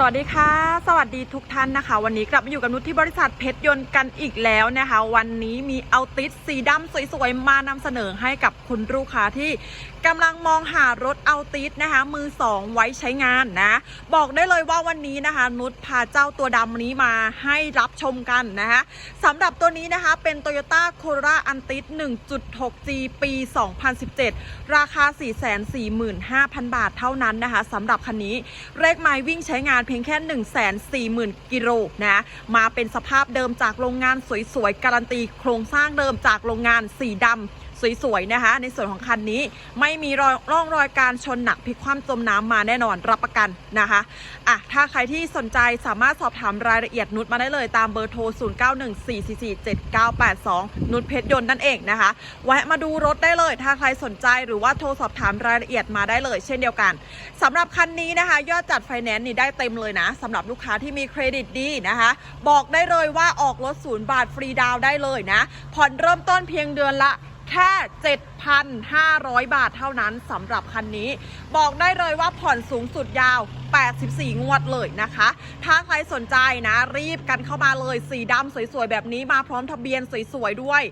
สวัสดีค่ะ สวัสดีทุกท่านนะคะ วันนี้กลับมาอยู่กับนุชที่บริษัทเพชรยนต์กันอีกแล้วนะคะ วันนี้มีเอาติสสีดำสวยๆ มานำเสนอให้กับคุณลูกค้าที่กำลังมองหารถเอาติสนะคะ มือสองไว้ใช้งานนะ บอกได้เลยว่าวันนี้นะคะ นุชพาเจ้าตัวดำนี้มาให้รับชมกันนะคะสำหรับตัวนี้นะคะเป็น Toyota Corolla Antis 1.6G ปี 2017 ราคา 445,000 บาทเท่านั้นนะคะสำหรับคันนี้เลขไม้วิ่งใช้งานเพียงแค่140,000 กิโลนะ มาเป็นสภาพเดิมจากโรงงานสวยๆ การันตีโครงสร้างเดิมจากโรงงานสีดำ สวยๆนะคะ ในส่วนของคันนี้ไม่มีรอยร่องรอยการชนหนักพลิกคว่ำจมน้ำมาแน่นอนรับประกันนะคะอะถ้าใครที่สนใจสามารถสอบถามรายละเอียดนุชมาได้เลยตามเบอร์โทร 0914447982 นุชเพชรยนต์นั่นเองนะคะแวะมาดูรถได้เลย ถ้าใครสนใจหรือว่าโทรสอบถามรายละเอียดมาได้เลย เช่นเดียวกันสำหรับคันนี้นะคะ ยอดจัดไฟแนนซ์นี่ได้เต็มเลยนะสำหรับลูกค้าที่มีเครดิตดีนะคะ บอกได้เลยว่าออกรถศูนย์บาทฟรีดาวน์ได้เลยนะผ่อนเริ่มต้นเพียงเดือนละ แค่7,500 บาทเท่านั้นสำหรับคันนี้ บอกได้เลยว่าผ่อนสูงสุดยาว 84 งวดเลยนะคะ ถ้าใครสนใจนะ รีบกันเข้ามาเลย สีดำสวยๆ แบบนี้มาพร้อมทะเบียนสวยๆ ด้วย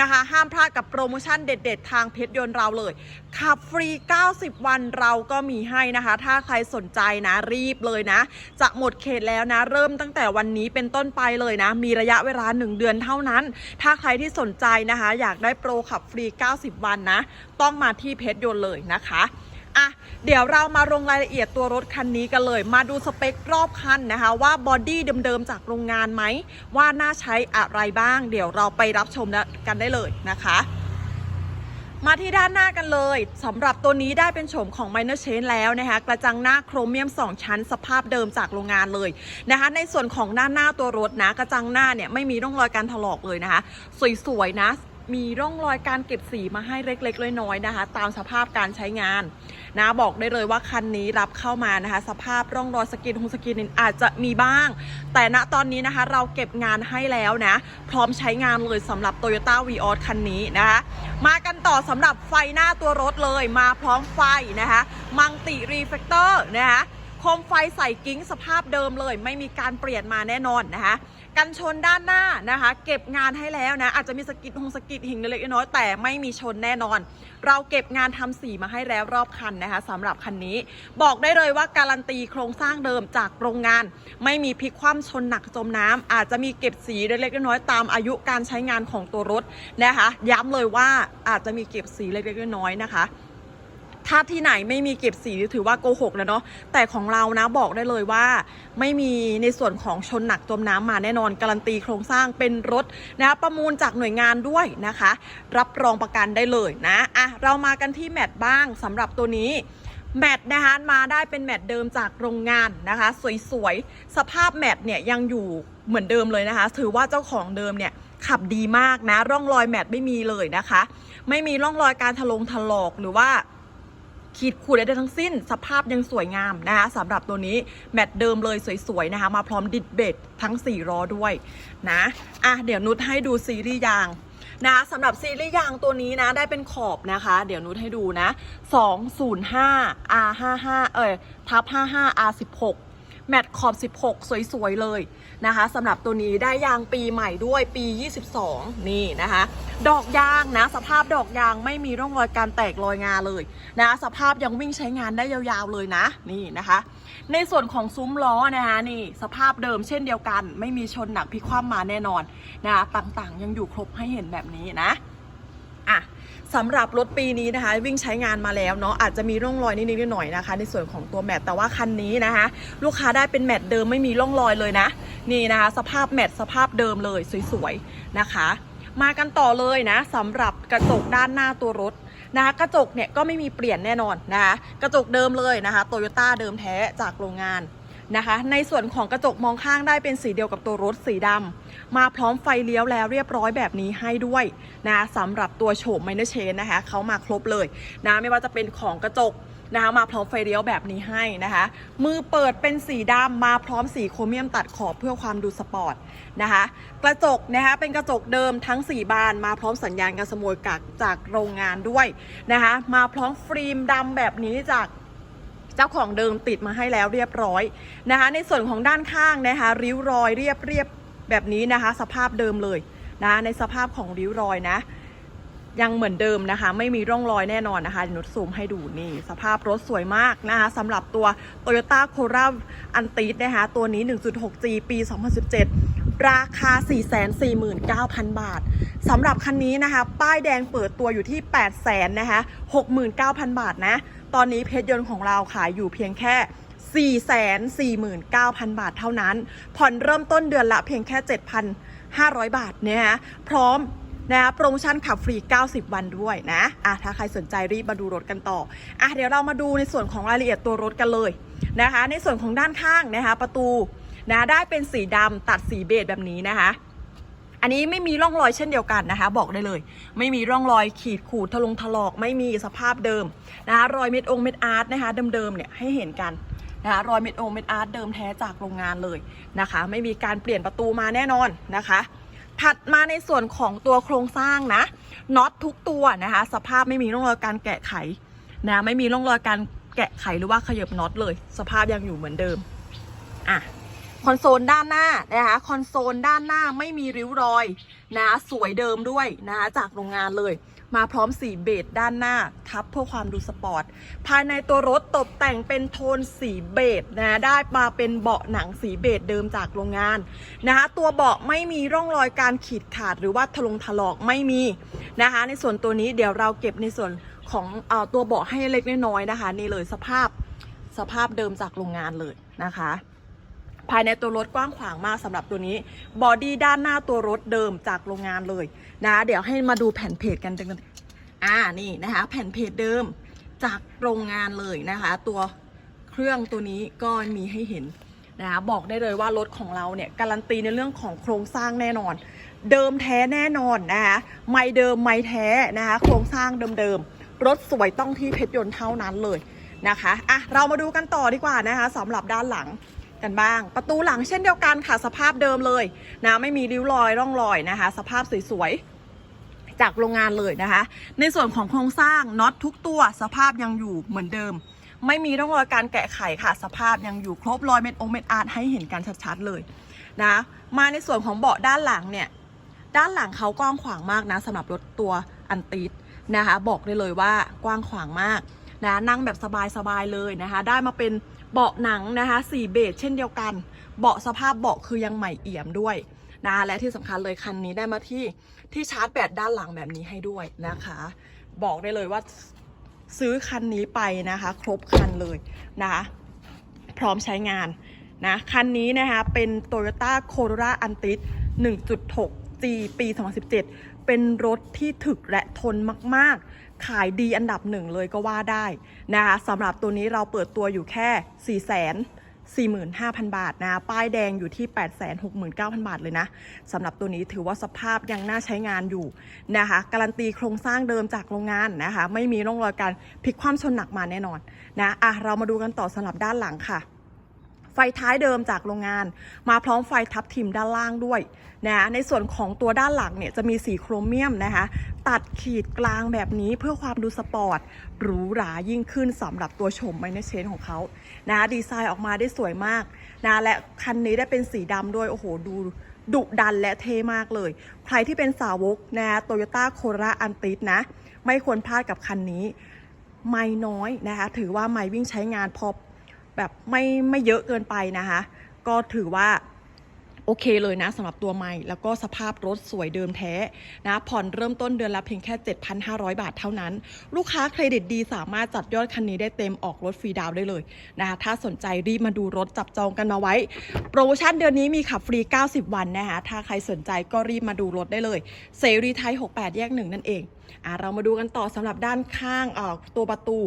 นะคะ ห้ามพลาดกับโปรโมชั่นเด็ดๆ ทางเพชรยนต์เราเลย ขับฟรี 90 วันเราก็มีให้นะคะ ถ้าใครสนใจนะ รีบเลยนะ จะหมดเขตแล้วนะ เริ่มตั้งแต่วันนี้เป็นต้นไปเลยนะ มีระยะเวลา 1 เดือนเท่านั้น ถ้าใครที่สนใจนะคะ อยากได้โปรขับฟรี 90 วันนะ ต้องมาที่เพชรยนต์เลยนะคะอะเดี๋ยวเรามาลงรายละเอียดตัวรถคันนี้กันเลย มาดูสเปครอบคันนะคะ ว่าบอดี้เดิมๆจากโรงงานไหม ว่าน่าใช้อะไรบ้าง เดี๋ยวเราไปรับชมกันได้เลยนะคะ มาที่ด้านหน้ากันเลยสำหรับตัวนี้ได้เป็นโฉมของ Minor Change แล้วนะคะ กระจังหน้าโครเมียม 2 ชั้นสภาพเดิมจากโรงงานเลยนะคะ ในส่วนของด้านหน้าตัวรถนะ กระจังหน้าเนี่ยไม่มีร่องรอยการถลอกเลยนะคะ สวยๆนะ มีร่องรอยการเก็บสีมาให้เล็กๆน้อยๆนะคะ ตามสภาพการใช้งานนะบอกได้เลยว่าคันนี้รับเข้ามานะคะ สภาพร่องรอยสกินฮงสกินอาจจะมีบ้าง แต่ณตอนนี้นะคะ เราเก็บงานให้แล้วนะ พร้อมใช้งานเลยสำหรับ Toyota v ีออคันนี้นะคะ มากันต่อสำหรับไฟหน้าตัวรถเลยมาพร้อมไฟนะคะมังติรีเฟกเตอร์นะคะโคมไฟใส่กิ้งสภาพเดิมเลย ไม่มีการเปลี่ยนมาแน่นอนนะคะ กันชนด้านหน้านะคะ เก็บงานให้แล้วนะ อาจจะมีสกิดหงสกิดหิงเล็กน้อยแต่ไม่มีชนแน่นอน เราเก็บงานทำสีมาให้แล้วรอบคันนะคะสำหรับคันนี้ บอกได้เลยว่าการันตีโครงสร้างเดิมจากโรงงาน ไม่มีพลิกคว่ำชนหนักจมน้ำอาจจะมีเก็บสีเล็กน้อยตามอายุการใช้งานของตัวรถนะคะ ย้ำเลยว่าอาจจะมีเก็บสีเล็กน้อยนะคะ ถ้าที่ไหนไม่มีเก็บสีถือว่าโกหกแล้วเนาะแต่ของเรานะบอกได้เลยว่า ไม่มีในส่วนของชนหนักจมน้ำมาแน่นอนการันตีโครงสร้างเป็นรถนะคะประมูลจากหน่วยงานด้วยนะคะ รับรองประกันได้เลยนะอะเรามากันที่แมตบ้างสำหรับตัวนี้แมตนะคะมาได้เป็นแมตเดิมจากโรงงานนะคะ สวยๆ สภาพแมตเนี่ยยังอยู่เหมือนเดิมเลยนะคะ ถือว่าเจ้าของเดิมเนี่ยขับดีมากนะ ร่องรอยแมตไม่มีเลยนะคะ ไม่มีร่องรอยการถลงถลอกหรือว่า ขีดขูดได้ทั้งสิ้น สภาพยังสวยงามนะคะสำหรับตัวนี้แมตต์เดิมเลยสวยๆนะคะ มาพร้อมดิดเบดทั้ง 4 ล้อด้วยนะอะเดี๋ยวนุชให้ดูซีรีส์ยางนะสำหรับซีรีส์ยางตัวนี้นะได้เป็นขอบนะคะ เดี๋ยวนุชให้ดูนะ 205 R55 เอ่ยทับ55 R16 แมตขอบ 16 สวยๆ เลยนะคะสำหรับตัวนี้ได้ยางปีใหม่ด้วยปี 22 นี่นะคะ ดอกยางนะ สภาพดอกยางไม่มีร่องรอยการแตกรอยงาเลยนะสภาพยังวิ่งใช้งานได้ยาวๆเลยนะนี่นะคะ ในส่วนของซุ้มล้อนะคะนี่สภาพเดิมเช่นเดียวกัน ไม่มีชนหนักพิกคว่ำมาแน่นอนนะคะต่างๆ ยังอยู่ครบให้เห็นแบบนี้นะ สำหรับรถปีนี้นะคะ วิ่งใช้งานมาแล้วเนาะอาจจะมีร่องรอยนิดๆหน่อยๆนะคะ ในส่วนของตัวแมตแต่ว่าคันนี้นะคะ ลูกค้าได้เป็นแมตเดิมไม่มีร่องรอยเลยนะ นี่นะคะ สภาพแมตสภาพเดิมเลยสวยๆนะคะ มากันต่อเลยนะสำหรับกระจกด้านหน้าตัวรถนะคะกระจกเนี่ยก็ไม่มีเปลี่ยนแน่นอนนะคะกระจกเดิมเลยนะคะโตโยต้าเดิมแท้จากโรงงาน นะคะ ในส่วนของกระจกมองข้างได้เป็นสีเดียวกับตัวรถสีดำมาพร้อมไฟเลี้ยวแล้วเรียบร้อยแบบนี้ให้ด้วยนะสำหรับตัวโฉมไมเนอร์เชนนะคะเขามาครบเลยนะไม่ว่าจะเป็นของกระจกนะคะมาพร้อมไฟเลี้ยวแบบนี้ให้นะคะ มือเปิดเป็นสีดำมาพร้อมสีโครเมียมตัดขอบเพื่อความดูสปอร์ตนะคะ กระจกนะคะเป็นกระจกเดิมทั้ง 4 บาน มาพร้อมสัญญาณการสโมยกักจากโรงงานด้วยนะคะ มาพร้อมฟิล์มดำแบบนี้จาก เจ้าของเดิมติดมาให้แล้วเรียบร้อยนะคะ ในส่วนของด้านข้างนะคะริ้วรอยเรียบเรียบแบบนี้นะคะ สภาพเดิมเลยนะในสภาพของริ้วรอยนะยังเหมือนเดิมนะคะ ไม่มีร่องรอยแน่นอนนะคะนุชซูมให้ดูนี่ สภาพรถสวยมากนะคะสำหรับตัว Toyota Corolla a n t i นะคะ ตัวนี้ 1.6G ปี 2017 ราคา 449,000 บาทสำหรับคันนี้นะคะ ป้ายแดงเปิดตัวอยู่ที่ 800,000นะคะ69,000 บาทนะ ตอนนี้เพชรยนต์ของเราขายอยู่เพียงแค่ 449,000 บาทเท่านั้น ผ่อนเริ่มต้นเดือนละเพียงแค่ 7,500 บาทเนี่ยฮะพร้อมนะโปรโมชั่นขับฟรี 90 วันด้วยนะอะถ้าใครสนใจรีบมาดูรถกันต่ออะเดี๋ยวเรามาดูในส่วนของรายละเอียดตัวรถกันเลยนะคะ ในส่วนของด้านข้างนะคะประตูนะได้เป็นสีดำตัดสีเบจแบบนี้นะคะ อันนี้ไม่มีร่องรอยเช่นเดียวกันนะคะ บอกได้เลย ไม่มีร่องรอยขีดขูดทะลงถลอกไม่มีสภาพเดิมนะคะรอยเม็ดองเม็ดอาร์ตนะคะเดิมๆเนี่ยให้เห็นกันนะคะรอยเม็ดองเม็ดอาร์ตเดิมแท้จากโรงงานเลยนะคะ ไม่มีการเปลี่ยนประตูมาแน่นอนนะคะถัดมาในส่วนของตัวโครงสร้างนะน็อตทุกตัวนะคะ สภาพไม่มีร่องรอยการแกะไขนะไม่มีร่องรอยการแกะไขหรือว่าขยับน็อตเลย สภาพยังอยู่เหมือนเดิมอะ คอนโซลด้านหน้านะคะคอนโซลด้านหน้าไม่มีริ้วรอยนะสวยเดิมด้วยนะคะจากโรงงานเลย มาพร้อมสีเบจด้านหน้า ทับเพื่อความดูสปอร์ต ภายในตัวรถตกแต่งเป็นโทนสีเบจนะได้มาเป็นเบาะหนังสีเบจเดิมจากโรงงานนะคะตัวเบาะไม่มีร่องรอยการขีดขาดหรือว่าทะลงถลอกไม่มีนะคะในส่วนตัวนี้เดี๋ยวเราเก็บในส่วนของเออตัวเบาะให้เล็กน้อยๆนะคะ นี่เลยสภาพสภาพเดิมจากโรงงานเลยนะคะ ภายในตัวรถกว้างขวางมากสำหรับตัวนี้บอดี้ด้านหน้าตัวรถเดิมจากโรงงานเลยนะเดี๋ยวให้มาดูแผ่นเพจกันจังอ่านี่นะคะ แผ่นเพจเดิมจากโรงงานเลยนะคะ ตัวเครื่องตัวนี้ก็มีให้เห็นนะคะบอกได้เลยว่ารถของเราเนี่ยการันตีในเรื่องของโครงสร้างแน่นอน เดิมแท้แน่นอนนะคะไม่เดิมไม่แท้นะคะโครงสร้างเดิมๆรถสวยต้องที่เพชรยนต์เท่านั้นเลยนะคะอะเรามาดูกันต่อดีกว่านะคะสำหรับด้านหลัง กันบ้าง ประตูหลังเช่นเดียวกันค่ะสภาพเดิมเลยนะไม่มีริ้วรอยร่องรอยนะคะ สภาพสวยๆจากโรงงานเลยนะคะ ในส่วนของโครงสร้างน็อตทุกตัวสภาพยังอยู่เหมือนเดิม ไม่มีร่องรอยการแกะไขค่ะ สภาพยังอยู่ครบรอยเม็ดองเม็ดอาร์ตให้เห็นกันชัดๆเลยนะมาในส่วนของเบาะด้านหลังเนี่ยด้านหลังเขากว้างขวางมากนะสำหรับรถตัวอันติดนะคะ บอกได้เลยว่ากว้างขวางมากนะนั่งแบบสบายๆเลยนะคะ ได้มาเป็น เบาะหนังนะคะสีเบจเช่นเดียวกัน เบาะสภาพเบาะคือยังใหม่เอี่ยมด้วยนะและที่สำคัญเลยคันนี้ได้มาที่ที่ชาร์จแบตด้านหลังแบบนี้ให้ด้วยนะคะ บอกได้เลยว่าซื้อคันนี้ไปนะคะ ครบคันเลยนะคะพร้อมใช้งานนะคันนี้นะคะเป็น Toyota Corolla Antis 1.6 G ปี 2017 เป็นรถที่ถึกและทนมาก ๆ ขายดีอันดับหนึ่งเลยก็ว่าได้นะคะสำหรับตัวนี้เราเปิดตัวอยู่แค่4 0 0 0 4 5 0 0 0 บาทนะ ป้ายแดงอยู่ที่ 8 6 9 0 0 0 บาทเลยนะสำหรับตัวนี้ถือว่าสภาพยังน่าใช้งานอยู่นะคะ การันตีโครงสร้างเดิมจากโรงงานนะคะ ไม่มีร่องรอยการพลิกคว่ำชนหนักมาแน่นอนนะอะเรามาดูกันต่อสำหรับด้านหลังค่ะ ไฟท้ายเดิมจากโรงงาน มาพร้อมไฟทับทิมด้านล่างด้วยนะในส่วนของตัวด้านหลังเนี่ยจะมีสีโครเมียมนะคะ ตัดขีดกลางแบบนี้เพื่อความดูสปอร์ตหรูหรายิ่งขึ้นสำหรับตัวชมไมเนเชนของเขานะดีไซน์ออกมาได้สวยมากนะและคันนี้ได้เป็นสีดำด้วยโอ้โหดูดุดันและเท่มากเลย ใครที่เป็นสาวกนะโตโยต้าโคราอันติสนะ ไม่ควรพลาดกับคันนี้ ไม่น้อยนะคะ ถือว่าไม่วิ่งใช้งานพอ แบบไม่ไม่เยอะเกินไปนะคะ ก็ถือว่าโอเคเลยนะสำหรับตัวใหม่ แล้วก็สภาพรถสวยเดิมแท้นะ ผ่อนเริ่มต้นเดือนละเพียงแค่ 7,500 บาทเท่านั้น ลูกค้าเครดิตดีสามารถจัดยอดคันนี้ได้เต็มออกรถฟรีดาวได้เลยนะคะถ้าสนใจรีบมาดูรถจับจองกันมาไว้ โปรโมชั่นเดือนนี้มีขับฟรี 90 วันนะคะถ้าใครสนใจก็รีบมาดูรถได้เลยเซรีไทย 68 แยกหนึ่งนั่นเองอะเรามาดูกันต่อสำหรับด้านข้างเอ่อตัวประตู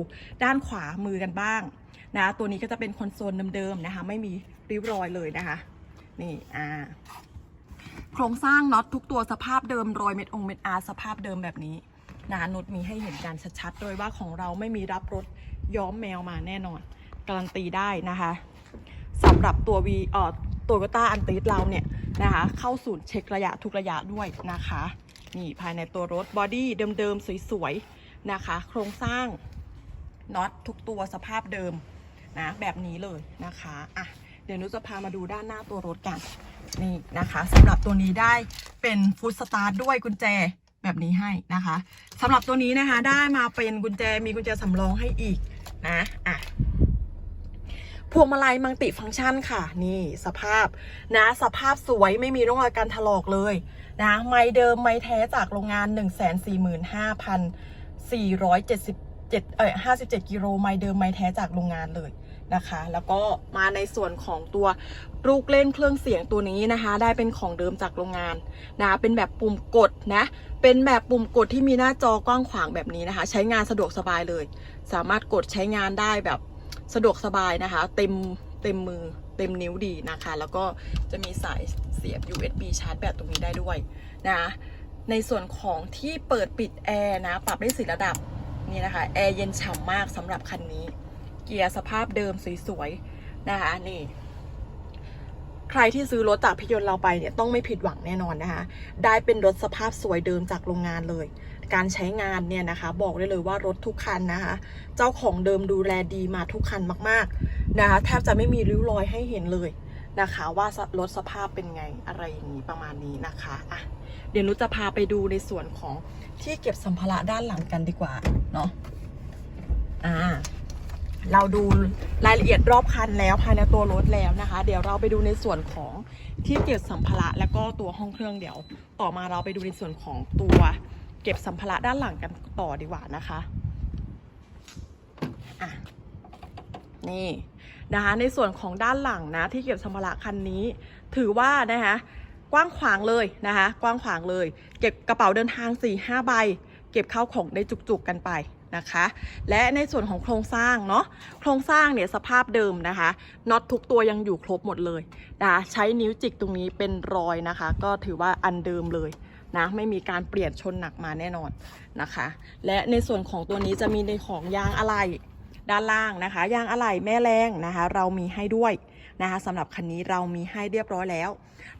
ด้านขวามือกันบ้าง นะ ตัวนี้ก็จะเป็นคอนโซลเดิมๆนะคะ ไม่มีริ้วรอยเลยนะคะ นี่อ่าโครงสร้างน็อตทุกตัวสภาพเดิมรอยเม็ดองเม็ดอาร์สภาพเดิมแบบนี้นะนุดมีให้เห็นกันชัดๆโดยว่าของเราไม่มีรับรถย้อมแมวมาแน่นอน การันตีได้นะคะสำหรับตัววีเอ่อตัวโยต้าอันติสเราเนี่ยนะคะ เข้าศูนย์เช็คระยะทุกระยะด้วยนะคะ นี่ภายในตัวรถบอดี้เดิมๆ สวยๆ นะคะ โครงสร้างน็อตทุกตัวสภาพเดิม นะแบบนี้เลยนะคะอะเดี๋ยวนุจะพามาดูด้านหน้าตัวรถกันนี่นะคะสำหรับตัวนี้ได้เป็นฟุตสตาร์ทด้วยกุญแจแบบนี้ให้นะคะสำหรับตัวนี้นะคะได้มาเป็นกุญแจมีกุญแจสำรองให้อีกนะอะพวงมาลัยมังติฟังก์ชันค่ะ นี่สภาพนะสภาพสวยไม่มีร่องรอยการถลอกเลยนะไม่เดิมไม่แท้จากโรงงาน 1 4 5 4 7 7เอ่อ57กิโลไม่เดิมไม่แท้จากโรงงานเลยนะคะ แล้วก็มาในส่วนของตัวลูกเล่นเครื่องเสียงตัวนี้นะคะ ได้เป็นของเดิมจากโรงงานนะเป็นแบบปุ่มกดนะ เป็นแบบปุ่มกดที่มีหน้าจอกว้างขวางแบบนี้นะคะ ใช้งานสะดวกสบายเลย สามารถกดใช้งานได้แบบสะดวกสบายนะคะ เต็มเต็มมือเต็มนิ้วดีนะคะ แล้วก็จะมีสายเสียบ USB ชาร์จแบตตรงนี้ได้ด้วยนะ ในส่วนของที่เปิดปิดแอร์นะ ปรับได้สีระดับ นี่นะคะแอร์เย็นฉ่ำมากสำหรับคันนี้ เกียร์สภาพเดิมสวยๆนะคะนี่ใครที่ซื้อรถจากพิยนต์เราไปเนี่ยต้องไม่ผิดหวังแน่นอนนะคะ ได้เป็นรถสภาพสวยเดิมจากโรงงานเลย การใช้งานเนี่ยนะคะ บอกได้เลยว่ารถทุกคันนะคะ เจ้าของเดิมดูแลดีมาทุกคันมากๆนะคะแทบจะไม่มีริ้วรอยให้เห็นเลย นะคะว่ารถสภาพเป็นไงอะไรอย่างนี้ประมาณนี้นะคะอะเดี๋ยวนุจะพาไปดูในส่วนของที่เก็บสัมภาระด้านหลังกันดีกว่าเนาะอ่าเราดูรายละเอียดรอบคันแล้วภายในตัวรถแล้วนะคะ เดี๋ยวเราไปดูในส่วนของที่เก็บสัมภาระแล้วก็ตัวห้องเครื่องเดี๋ยว ต่อมาเราไปดูในส่วนของตัวเก็บสัมภาระด้านหลังกันต่อดีกว่านะคะอะ นี่นะคะในส่วนของด้านหลังนะที่เก็บสัมภาระคันนี้ ถือว่านะคะกว้างขวางเลยนะคะกว้างขวางเลย เก็บกระเป๋าเดินทาง4ี่ห้าใบ เก็บข้าวของได้จุกๆกันไปนะคะ และในส่วนของโครงสร้างเนาะโครงสร้างเนี่ยสภาพเดิมนะคะน็อตทุกตัวยังอยู่ครบหมดเลยนะคะใช้นิ้วจิกตรงนี้เป็นรอยนะคะ ก็ถือว่าอันเดิมเลยนะไม่มีการเปลี่ยนชนหนักมาแน่นอนนะคะ และในส่วนของตัวนี้จะมีในของยางอะไหล่ ด้านล่างนะคะ ยางอะไหล่แม่แรงนะคะ เรามีให้ด้วยนะคะสำหรับคันนี้เรามีให้เรียบร้อยแล้ว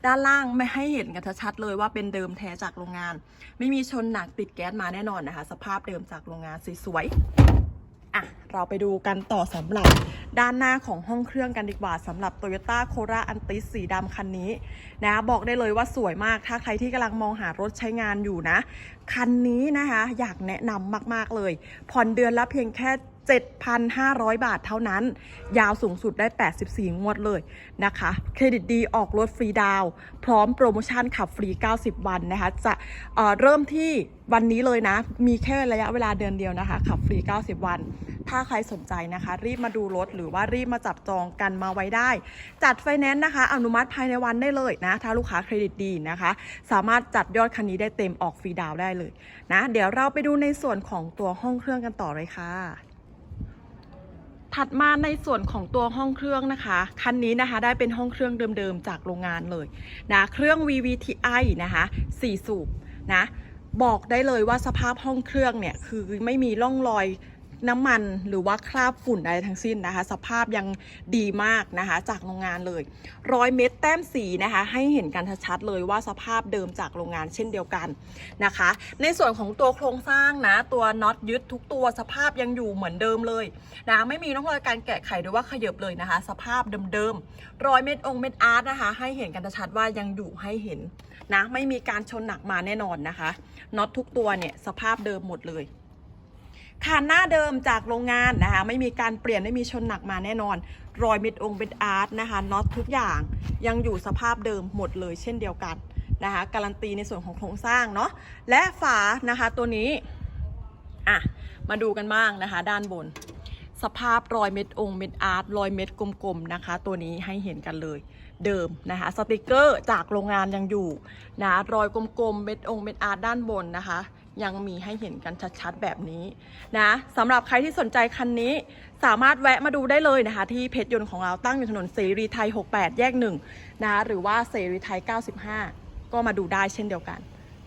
ด้านล่างไม่ให้เห็นกันชัดเลยว่าเป็นเดิมแท้จากโรงงาน ไม่มีชนหนักติดแก๊สมาแน่นอนนะคะ สภาพเดิมจากโรงงานสวยๆอะเราไปดูกันต่อสำหรับด้านหน้าของห้องเครื่องกันดีกว่าสำหรับ Toyota c o r a Antis สีดำคันนี้นะบอกได้เลยว่าสวยมากถ้าใครที่กำลังมองหารถใช้งานอยู่นะ คันนี้นะคะอยากแนะนำมากๆเลย ผ่อนเดือนละเพียงแค่ 7,500 บาทเท่านั้น ยาวสูงสุดได้ 84 งวดเลยนะคะ เครดิตดีออกรถฟรีดาว พร้อมโปรโมชั่นขับฟรี 90 วันนะคะ จะเเริ่มที่วันนี้เลยนะ มีแค่ระยะเวลาเดือนเดียวนะคะ ขับฟรี 90 วัน ถ้าใครสนใจนะคะ รีบมาดูรถหรือว่ารีบมาจับจองกันมาไว้ได้ จัดไฟแนนซ์นะคะ อนุมัติภายในวันได้เลยนะ ถ้าลูกค้าเครดิตดีนะคะ สามารถจัดยอดคันนี้ได้เต็มออกฟรีดาวได้เลยนะ เดี๋ยวเราไปดูในส่วนของตัวห้องเครื่องกันต่อเลยค่ะ ถัดมาในส่วนของตัวห้องเครื่องนะคะ คันนี้นะคะได้เป็นห้องเครื่องเดิมๆจากโรงงานเลยนะเครื่อง VVTi นะคะ4สูบนะบอกได้เลยว่าสภาพห้องเครื่องเนี่ยคือไม่มีร่องรอย น้ำมันหรือว่าคราบฝุ่นใดทั้งสิ้นนะคะ สภาพยังดีมากนะคะ จากโรงงานเลยร้อยเม็ดแต้มสีนะคะ ให้เห็นกันชัดๆเลยว่าสภาพเดิมจากโรงงานเช่นเดียวกันนะคะ ในส่วนของตัวโครงสร้างนะ ตัวน็อตยึดทุกตัวสภาพยังอยู่เหมือนเดิมเลยนะไม่มีร่องรอยการแกะไขหรือว่าขยบเลยนะคะ สภาพเดิมๆร้อยเม็ดองเม็ดอาร์ตนะคะ ให้เห็นกันชัดว่ายังอยู่ให้เห็นนะ ไม่มีการชนหนักมาแน่นอนนะคะน็อตทุกตัวเนี่ยสภาพเดิมหมดเลย คานหน้าเดิมจากโรงงานนะคะ ไม่มีการเปลี่ยนไม่มีชนหนักมาแน่นอน รอยเม็ดองเม็ดอาร์ตนะคะน็อตทุกอย่างยังอยู่สภาพเดิมหมดเลยเช่นเดียวกันนะคะการันตีในส่วนของโครงสร้างเนาะและฝานะคะตัวนี้อะมาดูกันบ้างนะคะ ด้านบน สภาพรอยเม็ดองเม็ดอาร์ตรอยเม็ดกลมๆนะคะ ตัวนี้ให้เห็นกันเลยเดิมนะคะสติกเกอร์จากโรงงานยังอยู่นะรอยกลมๆเม็ดองเม็ดอาร์ตด้านบนนะคะ ยังมีให้เห็นกันชัดๆ แบบนี้นะสำหรับใครที่สนใจคันนี้สามารถแวะมาดูได้เลยนะคะ ที่เพชรยนต์ของเราตั้งอยู่ถนนเสรีไทย 68 แยก1นะคะหรือว่าเสรีไทย 95 ก็มาดูได้เช่นเดียวกัน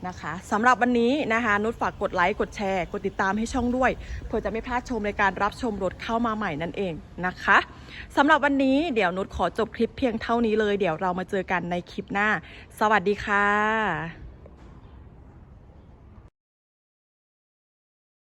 นะคะสำหรับวันนี้นะคะนุชฝากกดไลค์กดแชร์ กดติดตามให้ช่องด้วยเพื่อจะไม่พลาดชมในการรับชมรถเข้ามาใหม่นั่นเองนะคะสำหรับวันนี้เดี๋ยวนุชขอจบคลิปเพียงเท่านี้เลย เดี๋ยวเรามาเจอกันในคลิปหน้า สวัสดีค่ะ